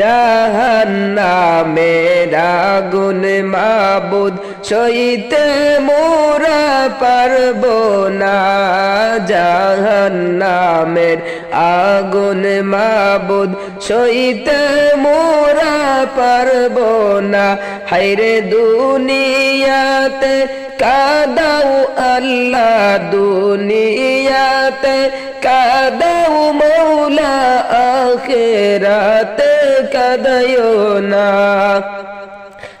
জাহান্নামের আগুন মাবুদ, সইতে মোরা পারব না। জাহান্নামের আগুন মাবুদ, সইতে মোরা পারব না। হাইরে দুনিয়াতে কাদাও আল্লাহ, দুনিয়াতে কাদাও মৌলা, আখেরাতে কাদায়ো না।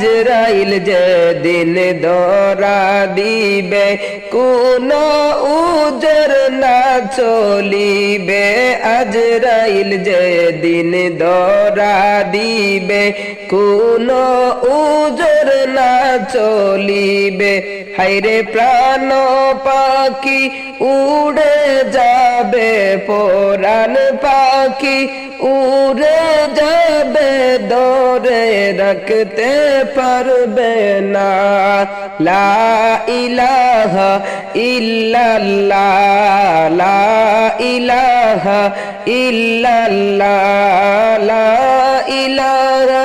আজরাইল যে দিন দরা দিবে, কোন উজর না চলিবে। আজরাইল যে দিন দরা দিবে, কোন উজর না চলিবে। হাইরে প্রাণ পাখি উড়ে যাবে, পরাণ পাখি উড়ে যাবে দৌড়ে রাখতে পারবে না। লা ইলাহা ইল্লাল্লাহ, লা ইলাহা ইল্লাল্লাহ, লা ইলাহা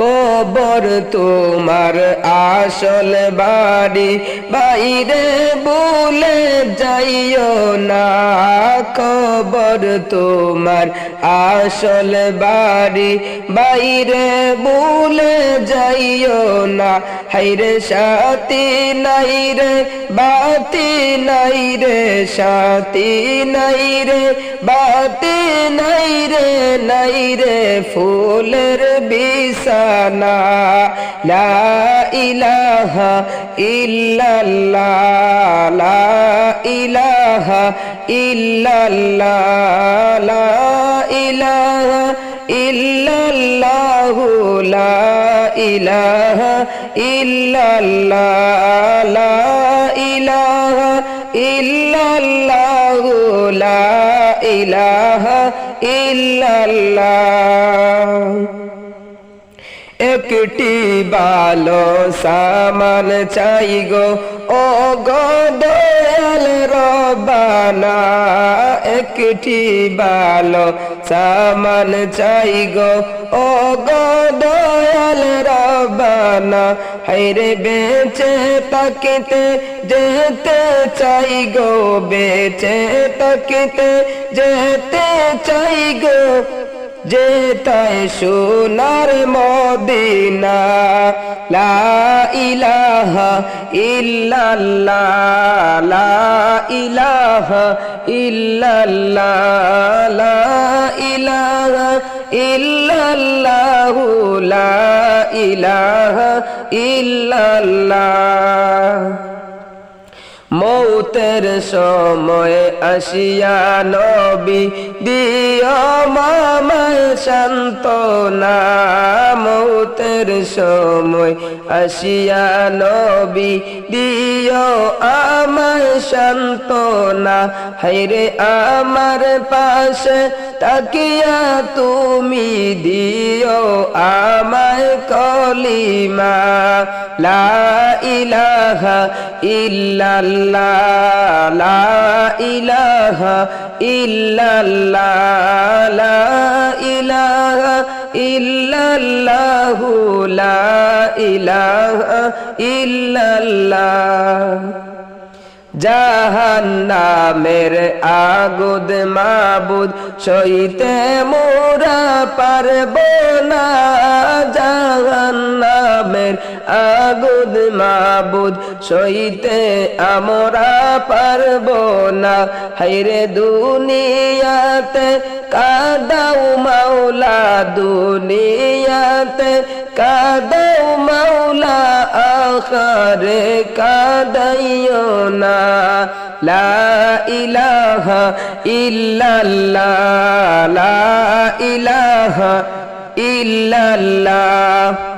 কবর তোমার আসল বাড়ি। বাইরে বলে যাইও না, কবর তোমার আসল বাড়ি। বাইরে বলে যাইও না হাইরে সাথী নাই রে, বাতি নাই রে, সাথী নাই রে, বাতি নাই রে নাই রে ফুলের বিছানা লা ইলাহা ইল্লাল্লাহ, লা ইলাহা ইল্লাল্লাহ, লা ইলাহা ইল্লাল্লাহু, লা ইলাহা ইল্লাল্লাহ, লা ইলাহা ইল্লাল্লাহু, লা ইলাহা ইল্লাল্লাহ। একটি ভালো সামান চাই গো। ও গো দয়াল রবানা, একটি ভালো সামান চাই গো। ও গো দয়াল রবানা, হাইরে বেঁচে তাকিতে যেতে চাই গো, বেঁচে তাকিতে যেতে চাই গো। যে তাই সোনার মদিনা, লা ইলাহা ইল্লাল্লাহ, লা ইলাহা ইল্লাল্লাহ, লা ইলাহা ইল্লাল্লাহ, লা ইলাহা ইল্লাল্লাহ। মৌতের সময় আসিয়া নবী দিও শান্তনা মৌতের সময় আসিয়া নবী দিও আমায় শান্তনা হাইরে আমার পাশে তাকিয়া তুমি দিও আমায় কলিমা। লা ইলাহা ইলাহা ইল্লাল্লাহ ইলাহা ইলাহা জাহান্নামের আগুদ মাবুদ সইতে মোরা পারব না। যা আগুদ মাবুদ, সইতে আমরা পারব না। হাইরে দুনিয়াতে কাদাও মাওলা, দুনিয়াতে কাদাও মাওলা, আখারে কাদাইও না। লা ইলাহা ইল্লাল্লাহ, লা ইলাহা ইল্লাল্লাহ।